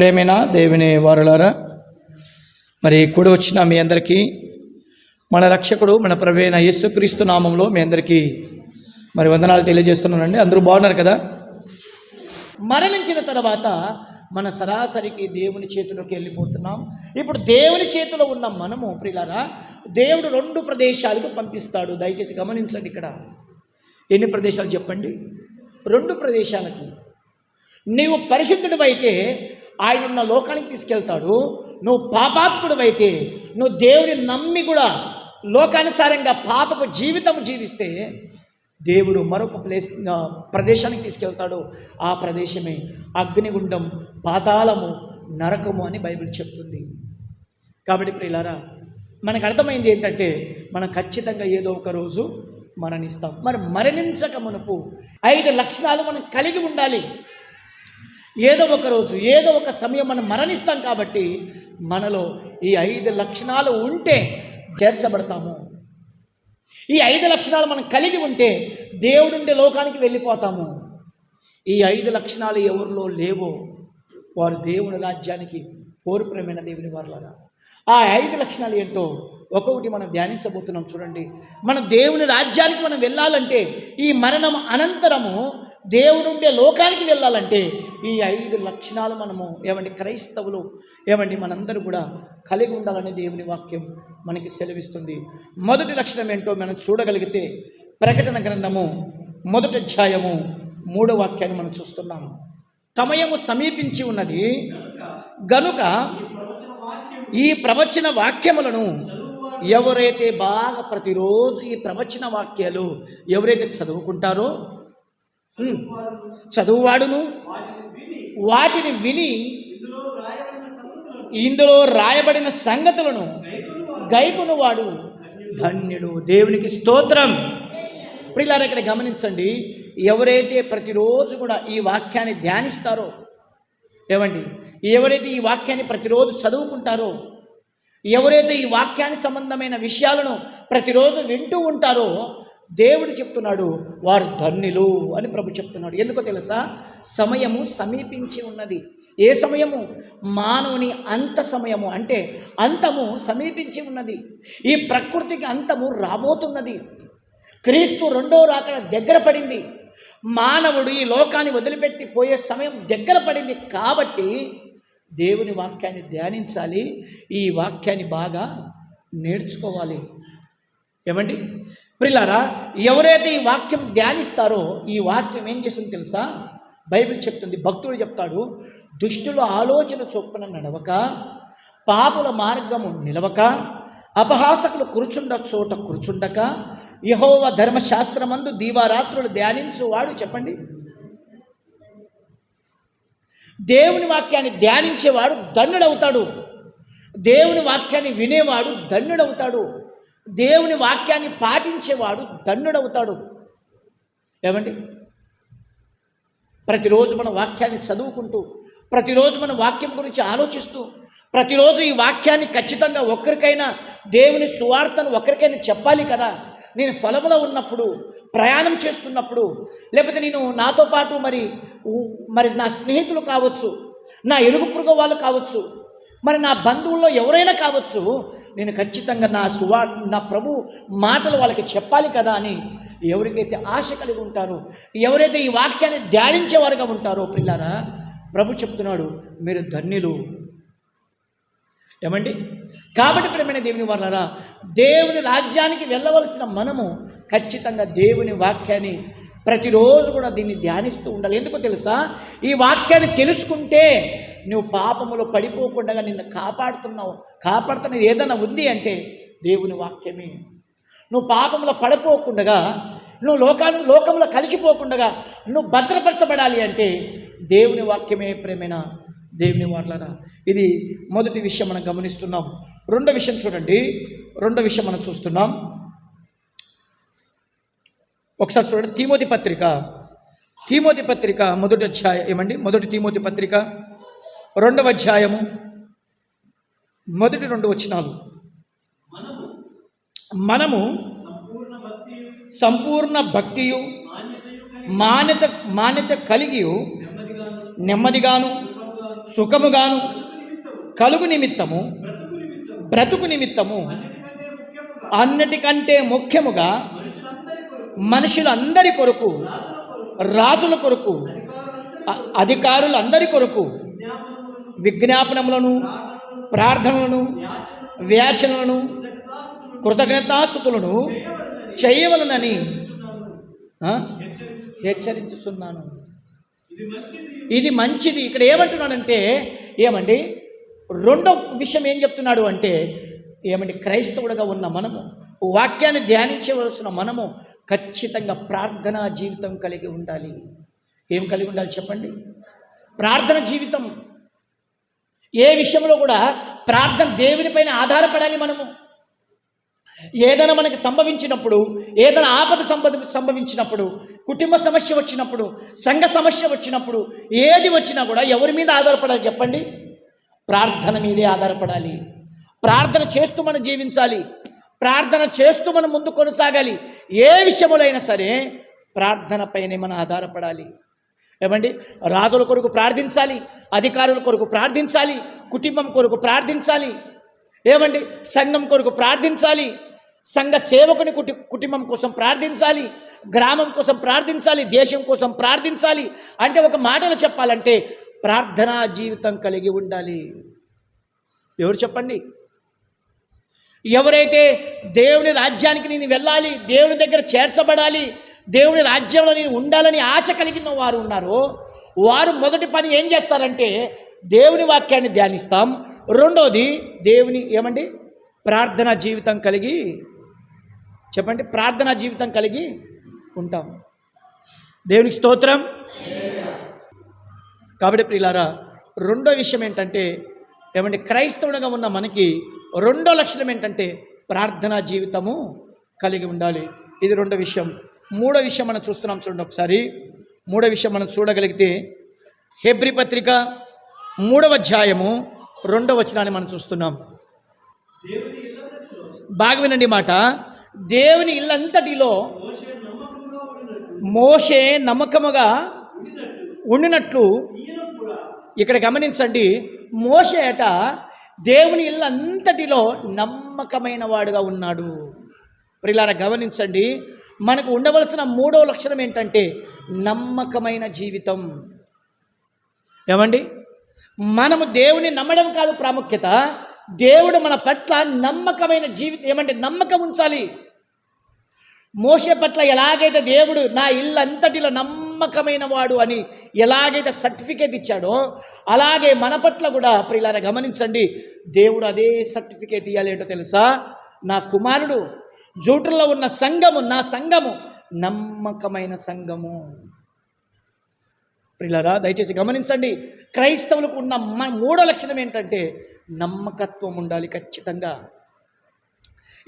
ప్రేమైన దేవుని వారులారా? మరి కూడి వచ్చిన మీ అందరికీ మన రక్షకుడు మన ప్రవేణ యేసుక్రీస్తు నామంలో మీ అందరికీ మరి వందనాలు తెలియజేస్తున్నానండి. అందరూ బాగున్నారు కదా? మరణించిన తర్వాత మన సరాసరికి దేవుని చేతిలోకి వెళ్ళిపోతున్నాం. ఇప్పుడు దేవుని చేతిలో ఉన్న మనము ప్రియులారా దేవుడు రెండు ప్రదేశాలకు పంపిస్తాడు. దయచేసి గమనించండి ఇక్కడ. ఎన్ని ప్రదేశాలు చెప్పండి? రెండు ప్రదేశాలకి. నీవు పరిశుద్ధుడు ఆయన ఉన్న లోకానికి తీసుకెళ్తాడు. నువ్వు పాపాత్ముడు అయితే నువ్వు దేవుని నమ్మి కూడా లోకానుసారంగా పాపపు జీవితం జీవిస్తే దేవుడు మరొక ప్లేస్ ప్రదేశానికి తీసుకెళ్తాడు. ఆ ప్రదేశమే అగ్నిగుండం పాతాళము నరకము అని బైబిల్ చెప్తుంది. కాబట్టి ప్రియులారా మనకు అర్థమైంది ఏంటంటే మనం ఖచ్చితంగా ఏదో ఒక రోజు మరణిస్తాం. మరి మరణించక మునుపు ఐదు లక్షణాలు మనం కలిగి ఉండాలి. ఏదో ఒక రోజు ఏదో ఒక సమయం మనం మరణిస్తాం కాబట్టి మనలో ఈ ఐదు లక్షణాలు ఉంటే చేర్చబడతాము. ఈ ఐదు లక్షణాలు మనం కలిగి ఉంటే దేవుడుండే లోకానికి వెళ్ళిపోతాము. ఈ ఐదు లక్షణాలు ఎవరిలో లేవో వారు దేవుని రాజ్యానికి పోరుప్రమైన దేవుని వారులారా. ఆ ఐదు లక్షణాలు ఏంటో ఒక్కొక్కటి మనం ధ్యానించబోతున్నాం చూడండి. మన దేవుని రాజ్యానికి మనం వెళ్ళాలంటే ఈ మరణం అనంతరము దేవుడుండే లోకానికి వెళ్ళాలంటే ఈ ఐదు లక్షణాలు మనము ఏమండి క్రైస్తవులు ఏమండి మనందరూ కూడా కలిగి ఉండాలని దేవుని వాక్యం మనకి సెలవిస్తుంది. మొదటి లక్షణం ఏంటో మనం చూడగలిగితే ప్రకటన గ్రంథము మొదటి అధ్యాయము మూడో వాక్యాన్ని మనం చూస్తున్నాము సమయము సమీపించి ఉన్నది గనుక ఈ ప్రవచన వాక్యములను ఎవరైతే బాగా ప్రతిరోజు ఈ ప్రవచన వాక్యాలు ఎవరైతే చదువుకుంటారో చదువువాడును. వాటిని విని ఇందులో రాయబడిన సంగతులను గైకును వాడు ధన్యుడు. దేవునికి స్తోత్రం. ప్రియులారా ఇక్కడ గమనించండి. ఎవరైతే ప్రతిరోజు కూడా ఈ వాక్యాన్ని ధ్యానిస్తారో ఏమండి? ఎవరైతే ఈ వాక్యాన్ని ప్రతిరోజు చదువుకుంటారో ఎవరైతే ఈ వాక్యానికి సంబంధమైన విషయాలను ప్రతిరోజు వింటూ ఉంటారో దేవుడు చెప్తున్నాడు వారు ధన్యులు అని ప్రభు చెప్తున్నాడు. ఎందుకో తెలుసా? సమయము సమీపించి ఉన్నది. ఏ సమయము? మానవుని అంత సమయము. అంటే అంతము సమీపించి ఉన్నది. ఈ ప్రకృతికి అంతము రాబోతున్నది. క్రీస్తు రెండో రాకడ దగ్గర పడింది. మానవుడు ఈ లోకాన్ని వదిలిపెట్టి పోయే సమయం దగ్గర పడింది. కాబట్టి దేవుని వాక్యాన్ని ధ్యానించాలి. ఈ వాక్యాన్ని బాగా నేర్చుకోవాలి. ఏమండి? ప్రిలారా ఎవరైతే ఈ వాక్యం ధ్యానిస్తారో ఈ వాక్యం ఏం చేస్తుంది తెలుసా? బైబిల్ చెప్తుంది భక్తుడు చెప్తాడు దుష్టుల ఆలోచన చొప్పున నడవక పాపుల మార్గము నిలవక అపహాసకులు కూర్చుండ చోట కూర్చుండక యహోవ ధర్మశాస్త్రమందు దీవారాత్రులు ధ్యానించువాడు చెప్పండి. దేవుని వాక్యాన్ని ధ్యానించేవాడు ధన్యుడవుతాడు. దేవుని వాక్యాన్ని వినేవాడు ధన్యుడవుతాడు. దేవుని వాక్యాన్ని పాటించేవాడు ధన్యుడవుతాడు. ఏమండి? ప్రతిరోజు మన వాక్యాన్ని చదువుకుంటూ ప్రతిరోజు మన వాక్యం గురించి ఆలోచిస్తూ ప్రతిరోజు ఈ వాక్యాన్ని ఖచ్చితంగా ఒక్కరికైనా దేవుని సువార్తను ఒక్కరికైనా చెప్పాలి కదా? నేను ఫలములో ఉన్నప్పుడు ప్రయాణం చేస్తున్నప్పుడు లేకపోతే నేను నాతో పాటు మరి మరి నా స్నేహితులు కావచ్చు నా ఎరుగు పురుగు వాళ్ళు కావచ్చు మరి నా బంధువుల్లో ఎవరైనా కావచ్చు నేను ఖచ్చితంగా నా సువా నా ప్రభు మాటలు వాళ్ళకి చెప్పాలి కదా అని ఎవరికైతే ఆశ కలిగి ఉంటారో ఎవరైతే ఈ వాక్యాన్ని ధ్యానించేవారుగా ఉంటారో పిల్లారా ప్రభు చెప్తున్నాడు మీరు ధన్యులు. ఏమండి? కాబట్టి ప్రేమైన దేవుని వాళ్ళరా దేవుని రాజ్యానికి వెళ్ళవలసిన మనము ఖచ్చితంగా దేవుని వాక్యాన్ని ప్రతిరోజు కూడా దీన్ని ధ్యానిస్తూ ఉండాలి. ఎందుకో తెలుసా? ఈ వాక్యాన్ని తెలుసుకుంటే నువ్వు పాపములో పడిపోకుండా నిన్ను కాపాడుతున్నావు. కాపాడుతున్నది ఏదైనా ఉంది అంటే దేవుని వాక్యమే. నువ్వు పాపంలో పడిపోకుండా నువ్వు లోకాన్ని లోకంలో కలిసిపోకుండా నువ్వు భద్రపరచబడాలి అంటే దేవుని వాక్యమే ప్రేమైన? దేవుని వార్లరా ఇది మొదటి విషయం మనం గమనిస్తున్నాం. రెండో విషయం చూడండి. రెండో విషయం మనం చూస్తున్నాం. ఒకసారి చూడండి. తీమోతి పత్రిక. తీమోతి పత్రిక మొదటి అధ్యాయం ఏమండి? మొదటి తీమోతి పత్రిక. రెండవ అధ్యాయము. మొదటి రెండు వచనాలు. మనము సంపూర్ణ భక్తియు మాన్యత మాన్యత కలిగి నెమ్మదిగాను సుఖముగాను కలుగు నిమిత్తము బ్రతుకు నిమిత్తము అన్నిటికంటే ముఖ్యముగా మనుషులందరి కొరకు రాజుల కొరకు అధికారులందరి కొరకు విజ్ఞాపనములను ప్రార్థనలను వ్యాచనలను కృతజ్ఞతాస్థుతులను చేయవలనని హెచ్చరించుతున్నాను ఇది మంచిది. ఇక్కడ ఏమంటున్నాడంటే ఏమండి? రెండో విషయం ఏం చెప్తున్నాడు అంటే ఏమండి? క్రైస్తవుడుగా ఉన్న మనము వాక్యాన్ని ధ్యానించవలసిన మనము ఖచ్చితంగా ప్రార్థనా జీవితం కలిగి ఉండాలి. ఏం కలిగి ఉండాలి చెప్పండి? ప్రార్థన జీవితం. ఏ విషయంలో కూడా ప్రార్థన దేవునిపైన ఆధారపడాలి మనము. ఏదైనా మనకి సంభవించినప్పుడు ఏదైనా ఆపద సంభ సంభవించినప్పుడు కుటుంబ సమస్య వచ్చినప్పుడు సంఘ సమస్య వచ్చినప్పుడు ఏది వచ్చినా కూడా ఎవరి మీద ఆధారపడాలి చెప్పండి? ప్రార్థన మీదే ఆధారపడాలి. ప్రార్థన చేస్తూ మనం జీవించాలి. ప్రార్థన చేస్తూ మనం ముందు కొనసాగాలి. ఏ విషయములైనా సరే ప్రార్థనపైనే మనం ఆధారపడాలి. ఏమండి? రాజుల కొరకు ప్రార్థించాలి అధికారుల కొరకు ప్రార్థించాలి కుటుంబం కొరకు ప్రార్థించాలి. ఏమండి? సంఘం కొరకు ప్రార్థించాలి సంఘ సేవకుని కుటి కుటుంబం కోసం ప్రార్థించాలి గ్రామం కోసం ప్రార్థించాలి దేశం కోసం ప్రార్థించాలి. అంటే ఒక మాటలు చెప్పాలంటే ప్రార్థనా జీవితం కలిగి ఉండాలి. ఎవరు చెప్పండి? ఎవరైతే దేవుని రాజ్యానికి నేను వెళ్ళాలి దేవుని దగ్గర చేర్చబడాలి దేవుని రాజ్యంలో నేను ఉండాలని ఆశ కలిగిన వారు ఉన్నారో వారు మొదటి పని ఏం చేస్తారంటే దేవుని వాక్యాన్ని ధ్యానిస్తాం. రెండోది దేవుని ఏమండి? ప్రార్థనా జీవితం కలిగి చెప్పండి ప్రార్థనా జీవితం కలిగి ఉంటాం. దేవునికి స్తోత్రం. కాబట్టి ప్రియులారా రెండో విషయం ఏంటంటే ఏమంటే క్రైస్తవుడిగా ఉన్న మనకి రెండో లక్షణం ఏంటంటే ప్రార్థనా జీవితము కలిగి ఉండాలి. ఇది రెండో విషయం. మూడో విషయం మనం చూస్తున్నాం చూడండి ఒకసారి. మూడో విషయం మనం చూడగలిగితే హెబ్రి పత్రిక మూడవ అధ్యాయము రెండవ వచనాన్ని మనం చూస్తున్నాం. బాగా వినండి మాట. దేవుని ఇల్లంతటిలో మోషే నమ్మకముగా ఉండినట్లు ఇక్కడ గమనించండి మోషేట దేవుని ఇల్లంతటిలో నమ్మకమైన వాడుగా ఉన్నాడు. ప్రిలారా గమనించండి మనకు ఉండవలసిన మూడో లక్షణం ఏంటంటే నమ్మకమైన జీవితం. ఏమండి? మనము దేవుని నమ్మడం కాదు ప్రాముఖ్యత దేవుడు మన పట్ల నమ్మకమైన జీవితం ఏమంటే నమ్మకం ఉంచాలి. మోసే పట్ల ఎలాగైతే దేవుడు నా ఇల్లు అంతటిలో నమ్మకమైన వాడు అని ఎలాగైతే సర్టిఫికేట్ ఇచ్చాడో అలాగే మన పట్ల కూడా ప్రియులారా గమనించండి. దేవుడు అదే సర్టిఫికేట్ ఇవ్వాలి ఏంటో తెలుసా? నా కుమారుడు జూటులో ఉన్న సంఘము నా సంఘము నమ్మకమైన సంఘము. ప్రిలరా దయచేసి గమనించండి. క్రైస్తవులకు ఉన్న మూడో లక్షణం ఏంటంటే నమ్మకత్వం ఉండాలి ఖచ్చితంగా.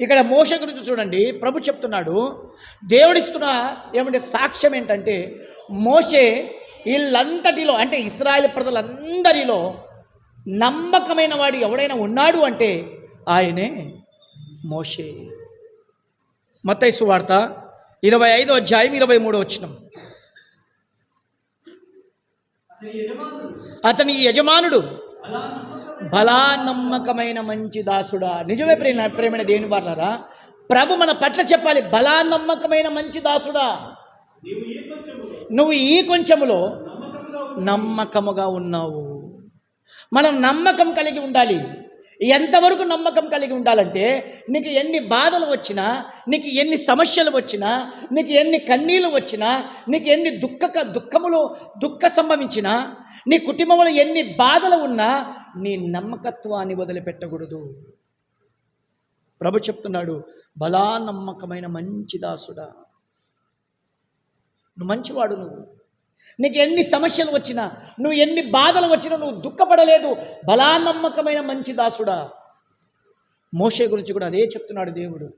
ఇక్కడ మోస గురించి చూడండి. ప్రభు చెప్తున్నాడు. దేవుడిస్తున్న ఏమంటే సాక్ష్యం ఏంటంటే మోసే వీళ్ళంతటిలో అంటే ఇస్రాయల్ ప్రజలందరిలో నమ్మకమైన వాడు ఎవడైనా ఉన్నాడు అంటే ఆయనే మోషే. మతైసు వార్త ఇరవై ఐదో అధ్యాయం ఇరవై మూడో వచ్చినం అతని యజమానుడు. బలా నమ్మకమైన మంచి దాసుడా. నిజమే ప్రేమ ప్రేమైన దేని వాళ్ళరా ప్రభు మన పట్ల చెప్పాలి బలా నమ్మకమైన మంచి దాసుడా. నువ్వు ఈ కొంచెములో నమ్మకముగా ఉన్నావు. మనం నమ్మకం కలిగి ఉండాలి. ఎంతవరకు నమ్మకం కలిగి ఉండాలంటే నీకు ఎన్ని బాధలు వచ్చినా నీకు ఎన్ని సమస్యలు వచ్చినా నీకు ఎన్ని కన్నీళ్ళు వచ్చినా నీకు ఎన్ని దుఃఖ దుఃఖములు దుఃఖ సంభవించినా నీ కుటుంబంలో ఎన్ని బాధలు ఉన్నా నీ నమ్మకత్వాన్ని వదిలిపెట్టకూడదు. ప్రభు చెప్తున్నాడు బలా నమ్మకమైన మంచి దాసుడా. నువ్వు మంచివాడు నువ్వు. నీకు ఎన్ని సమస్యలు వచ్చినా నువ్వు ఎన్ని బాధలు వచ్చినా నువ్వు దుఃఖపడలేదు. బలా నమ్మకమైన మంచి దాసుడా. మోషే గురించి కూడా అదే చెప్తున్నాడు దేవుడు.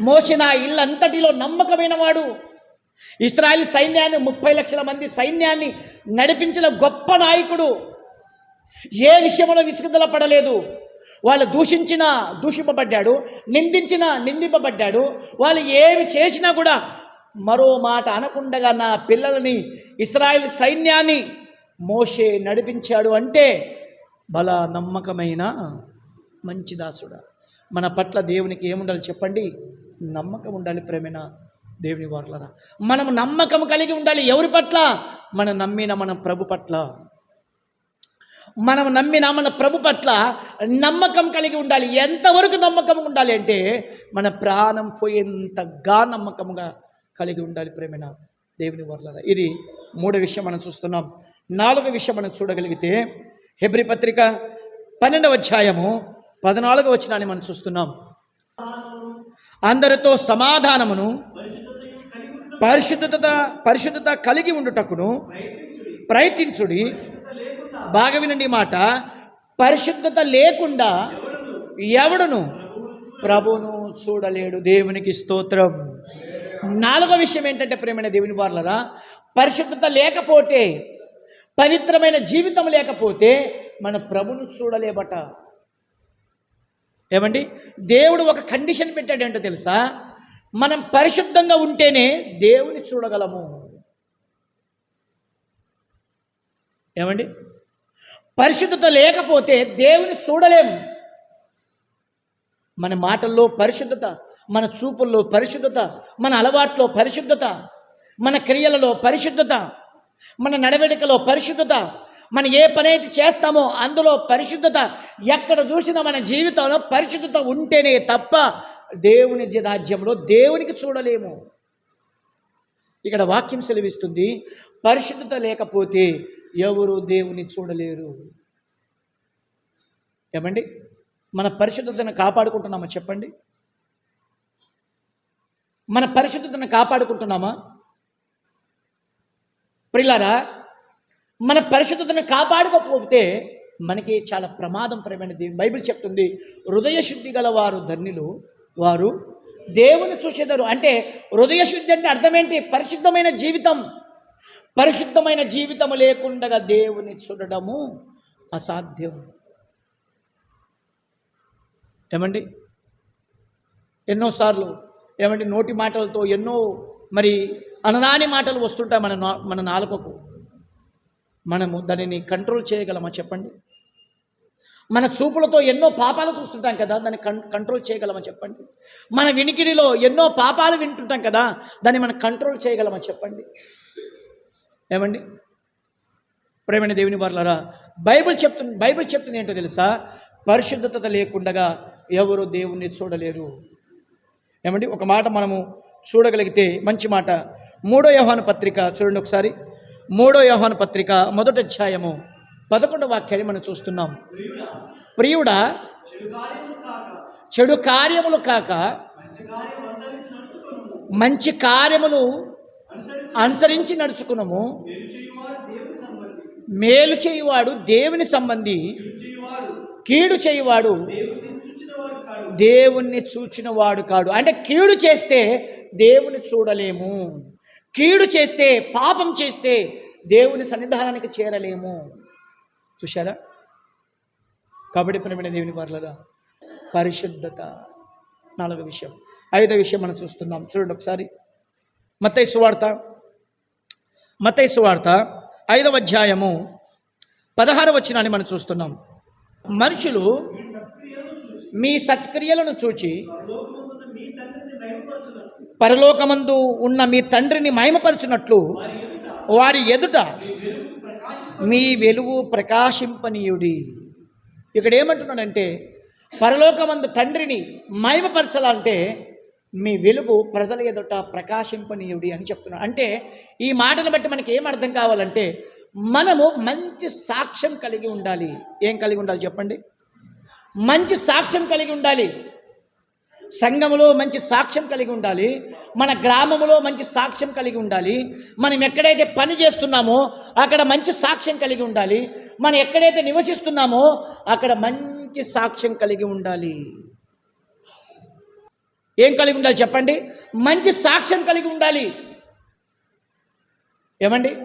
మోసే నా ఇల్లంతటిలో నమ్మకమైన వాడు. ఇస్రాయల్ సైన్యాన్ని ముప్పై లక్షల మంది సైన్యాన్ని నడిపించిన గొప్ప నాయకుడు ఏ విషయంలో విసుగుదల పడలేదు? వాళ్ళు దూషించిన దూషింపబడ్డాడు నిందించిన నిందింపబడ్డాడు. వాళ్ళు ఏమి చేసినా కూడా మరో మాట అనకుండగా నా పిల్లలని ఇస్రాయల్ సైన్యాన్ని మోషే నడిపించాడు అంటే బల నమ్మకమైన మంచి దాసుడా. మన పట్ల దేవునికి ఏముండాలి చెప్పండి? నమ్మకం ఉండాలి ప్రేమైన? దేవుని వారులరా. మనం నమ్మకం కలిగి ఉండాలి ఎవరి పట్ల? మనం నమ్మిన మన ప్రభు పట్ల. మనం నమ్మిన మన ప్రభు పట్ల నమ్మకం కలిగి ఉండాలి. ఎంతవరకు నమ్మకం ఉండాలి అంటే మన ప్రాణం పోయేంతగా నమ్మకముగా కలిగి ఉండాలి ప్రేమైన దేవుని వర్ల ఇది మూడో విషయం మనం చూస్తున్నాం. నాలుగో విషయం మనం చూడగలిగితే హెబ్రి పత్రిక పన్నెండవ అధ్యాయము పద్నాలుగో వచనాన్ని మనం చూస్తున్నాం. అందరితో సమాధానమును పరిశుద్ధత పరిశుద్ధత కలిగి ఉండుటకును ప్రయత్నించుడి. బాగా వినండి మాట. పరిశుద్ధత లేకుండా ఎవడును? ప్రభును చూడలేడు. దేవునికి స్తోత్రం. నాలుగో విషయం ఏంటంటే ప్రేమైన దేవుని వార్లరా పరిశుద్ధత లేకపోతే పవిత్రమైన జీవితం లేకపోతే మన ప్రభును చూడలేబట. ఏమండి? దేవుడు ఒక కండిషన్ పెట్టాడంటే తెలుసా? మనం పరిశుద్ధంగా ఉంటేనే దేవుని చూడగలము. ఏమండి? పరిశుద్ధత లేకపోతే దేవుని చూడలేము మన మాటల్లో పరిశుద్ధత మన చూపుల్లో పరిశుద్ధత మన అలవాట్లో పరిశుద్ధత మన క్రియలలో పరిశుద్ధత మన నడవడికలో పరిశుద్ధత మనం ఏ పని అయితే చేస్తామో అందులో పరిశుద్ధత ఎక్కడ చూసినా మన జీవితంలో పరిశుద్ధత ఉంటేనే తప్ప దేవుని రాజ్యంలో దేవునికి చూడలేము. ఇక్కడ వాక్యం సెలవిస్తుంది పరిశుద్ధత లేకపోతే ఎవరు దేవుని చూడలేరు. ఏమండి? మన పరిశుద్ధతను కాపాడుకుంటున్నామా చెప్పండి? మన పరిశుద్ధతను కాపాడుకుంటున్నామా? ప్రిలారా మన పరిశుద్ధతను కాపాడుకోకపోతే మనకి చాలా ప్రమాదం పరమైనది బైబిల్ చెప్తుంది హృదయ శుద్ధి గల వారు ధన్యులు వారు దేవుని చూసేదారు. అంటే హృదయ శుద్ధి అంటే అర్థమేంటి పరిశుద్ధమైన జీవితం. పరిశుద్ధమైన జీవితం లేకుండా దేవుని చూడడము అసాధ్యం. ఏమండి? ఎన్నోసార్లు ఏమండి నోటి మాటలతో ఎన్నో మరి అనరాని మాటలు వస్తుంటాయి మన నా- మన నాలుకకు. మనము దానిని కంట్రోల్ చేయగలమా చెప్పండి? మన చూపులతో ఎన్నో పాపాలు చూస్తుంటాం కదా దాన్ని కం కంట్రోల్ చేయగలమా చెప్పండి? మన వినికిడిలో ఎన్నో పాపాలు వింటుంటాం కదా దాన్ని మనం కంట్రోల్ చేయగలమా చెప్పండి? ఏమండి? ప్రేమైన దేవుని వర్లరా బైబిల్ చెప్తుంది బైబిల్ చెప్తుంది ఏంటో తెలుసా? పరిశుద్ధత లేకుండా ఎవరు దేవుణ్ణి చూడలేరు. ఏమండి? ఒక మాట మనము చూడగలిగితే మంచి మాట. మూడో యోహాను పత్రిక చూడండి ఒకసారి. మూడో యోహాను పత్రిక మొదటి అధ్యాయము పదకొండు వాక్యాన్ని మనం చూస్తున్నాం. ప్రియుడా చెడు కార్యములు కాక మంచి కార్యములు అనుసరించి నడుచుకున్నాము మేలు చేయువాడు దేవుని సంబంధి కీడు చేయువాడు దేవుణ్ణి చూచిన వాడు కాడు. అంటే కీడు చేస్తే దేవుని చూడలేము. కీడు చేస్తే పాపం చేస్తే దేవుని సన్నిధానానికి చేరలేము. చూశారా? కాబట్టి ప్రేమైన దేవుని వారులరా పరిశుద్ధత నాలుగో విషయం. ఐదో విషయం మనం చూస్తున్నాం. చూడండి ఒకసారి. మత్తయి సువార్త. మత్తయి సువార్త ఐదవ అధ్యాయము పదహార వచనాన్ని మనం చూస్తున్నాం. మనుషులు మీ సత్క్రియలను చూచి పరలోకమందు ఉన్న మీ తండ్రిని మహిమపరచునట్లు వారి ఎదుట మీ వెలుగు ప్రకాశింపనీయుడి. ఇక్కడ ఏమంటున్నాడంటే పరలోకమందు తండ్రిని మహిమపరచాలంటే మీ వెలుగు ప్రజల ఎదుట ప్రకాశింపనీయుడి అని చెప్తున్నాడు. అంటే ఈ మాటను బట్టి మనకి ఏం అర్థం కావాలంటే మనము మంచి సాక్ష్యం కలిగి ఉండాలి. ఏం కలిగి ఉండాలి చెప్పండి? మంచి సాక్ష్యం కలిగి ఉండాలి. సంఘములో మంచి సాక్ష్యం కలిగి ఉండాలి. మన గ్రామంలో మంచి సాక్ష్యం కలిగి ఉండాలి. మనం ఎక్కడైతే పని చేస్తున్నామో అక్కడ మంచి సాక్ష్యం కలిగి ఉండాలి. మనం ఎక్కడైతే నివసిస్తున్నామో అక్కడ మంచి సాక్ష్యం కలిగి ఉండాలి. ఏం కలిగి ఉండాలి చెప్పండి? మంచి సాక్ష్యం కలిగి ఉండాలి. ఏమండి?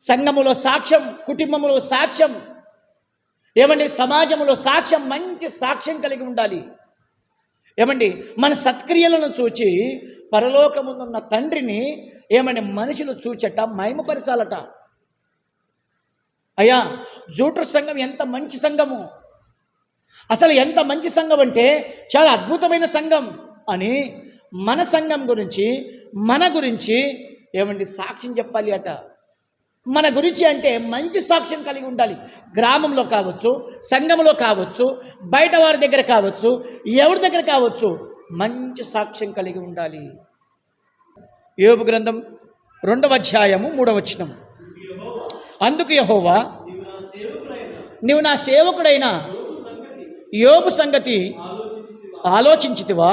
సంఘములో సాక్ష్యం కుటుంబములో సాక్ష్యం. ఏమండి? సమాజంలో సాక్ష్యం మంచి సాక్ష్యం కలిగి ఉండాలి. ఏమండి? మన సత్క్రియలను చూచి పరలోకమునున్న తండ్రిని ఏమండి మనుషులు చూచట మహిమపరచాలట అయ్యా జూటర్ సంఘం ఎంత మంచి సంఘము? అసలు ఎంత మంచి సంఘం అంటే చాలా అద్భుతమైన సంఘం అని మన సంఘం గురించి మన గురించి ఏమండి సాక్ష్యం చెప్పాలి అట. మన గురించి అంటే మంచి సాక్ష్యం కలిగి ఉండాలి. గ్రామంలో కావచ్చు సంఘంలో కావచ్చు బయట వారి దగ్గర కావచ్చు ఎవరి దగ్గర కావచ్చు మంచి సాక్ష్యం కలిగి ఉండాలి. యోగు గ్రంథం రెండవ అధ్యాయము మూడవ వచనం. అందుకు యహోవా నీవు నా సేవకుడైన యోగు సంగతి ఆలోచించితివా?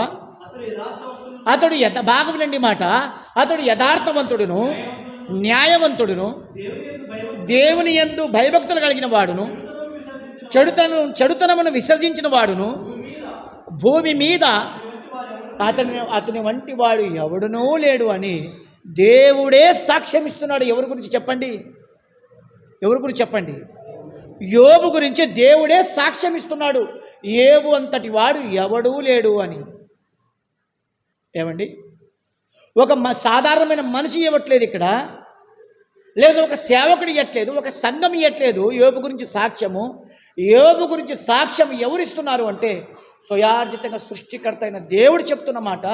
అతడు యథ బాగా వినండి మాట అతడు యథార్థవంతుడును న్యాయవంతుడును దేవుని యందు భయభక్తులు కలిగిన వాడును చెడుతను చెడుతనమును విసర్జించిన వాడును భూమి మీద అతని అతని వంటి వాడు ఎవడునూ లేడు అని దేవుడే సాక్ష్యం ఇస్తున్నాడు ఎవరి గురించి చెప్పండి? ఎవరి గురించి చెప్పండి? యోబు గురించి దేవుడే సాక్ష్యం ఇస్తున్నాడు ఏబు అంతటి వాడు ఎవడూ లేడు అని. ఏమండి? ఒక మ సాధారణమైన మనిషి ఇవ్వట్లేదు ఇక్కడ. లేదు ఒక సేవకుడు ఇవ్వట్లేదు ఒక సంఘం ఇవ్వట్లేదు యోబు గురించి సాక్ష్యము. యోబు గురించి సాక్ష్యం ఎవరిస్తున్నారు అంటే స్వయార్జితంగా సృష్టికర్త అయిన దేవుడు చెప్తున్న మాట.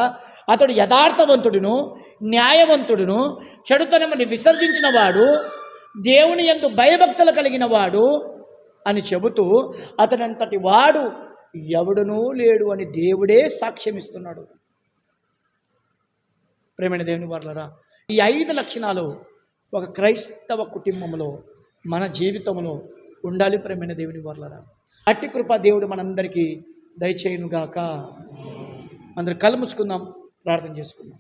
అతడు యథార్థవంతుడును న్యాయవంతుడును చెడుతనమని విసర్జించిన వాడు దేవుని ఎందు భయభక్తులు కలిగిన వాడు అని చెబుతూ అతనంతటి వాడు ఎవడునూ లేడు అని దేవుడే సాక్ష్యం ఇస్తున్నాడు ప్రేమైన దేవుని వారులరా ఈ ఐదు లక్షణాలు ఒక క్రైస్తవ కుటుంబంలో మన జీవితంలో ఉండాలి ప్రేమైన దేవుని వారులరా. అట్టి కృప దేవుడు మనందరికీ దయచేయునుగాక. అందరు కళ్ళు మూసుకుందాం ప్రార్థన చేసుకుందాం.